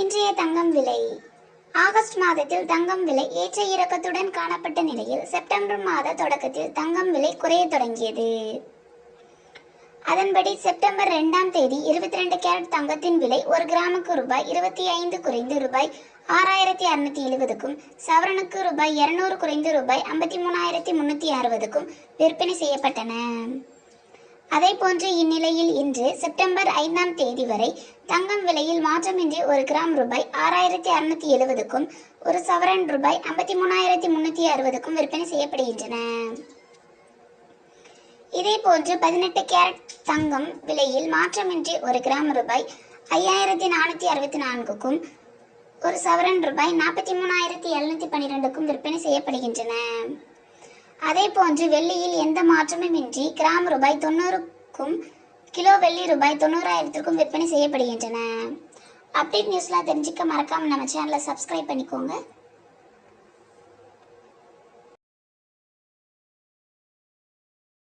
இன்றைய தங்கம் விலை. ஆகஸ்ட் மாதத்தில் தங்கம் விலை ஏற்ற இறக்கத்துடன் காணப்பட்ட நிலையில் செப்டம்பர் மாத தொடக்கத்தில் தங்கம் விலை குறையத் தொடங்கியது. அதன்படி செப்டம்பர் இரண்டாம் தேதி இருபத்தி ரெண்டு கேரட் தங்கத்தின் விலை ஒரு கிராமுக்கு ரூபாய் இருபத்தி ஐந்து குறைந்து ரூபாய் ஆறாயிரத்தி அறுநூத்தி எழுபதுக்கும் சவரனுக்கு ரூபாய் இருநூறு குறைந்து ரூபாய் ஐம்பத்தி மூணாயிரத்தி முன்னூத்தி அறுபதுக்கும் விற்பனை செய்யப்பட்டன. அதே போன்று இந்நிலையில் இன்று செப்டம்பர் ஐந்தாம் தேதி வரை தங்கம் விலையில் மாற்றமின்றி ஒரு கிராம் ரூபாய் ஆறாயிரத்தி அறுநூத்தி எழுபதுக்கும் ஒரு சவரன் ரூபாய் ஐம்பத்தி மூணாயிரத்தி முன்னூத்தி அறுபதுக்கும் விற்பனை செய்யப்படுகின்றன. இதே போன்று பதினெட்டு கேரட் தங்கம் விலையில் மாற்றமின்றி ஒரு கிராம் ரூபாய் ஐயாயிரத்தி நானூற்றி அறுபத்தி நான்குக்கும் ஒரு சவரன் ரூபாய் நாற்பத்தி மூணாயிரத்தி எழுநூத்தி பன்னிரெண்டுக்கும் விற்பனை செய்யப்படுகின்றன. அதே போன்று வெள்ளியில் எந்த மாற்றமும் இன்றி கிராம் ரூபாய் தொண்ணூறுக்கும் கிலோ வெள்ளி ரூபாய் தொண்ணூறாயிரத்திற்கும் விற்பனை செய்யப்படுகின்றன. அப்டேட் நியூஸ்லாம் தெரிஞ்சுக்க மறக்காமல் நம்ம சேனலை சப்ஸ்கிரைப் பண்ணிக்கோங்க.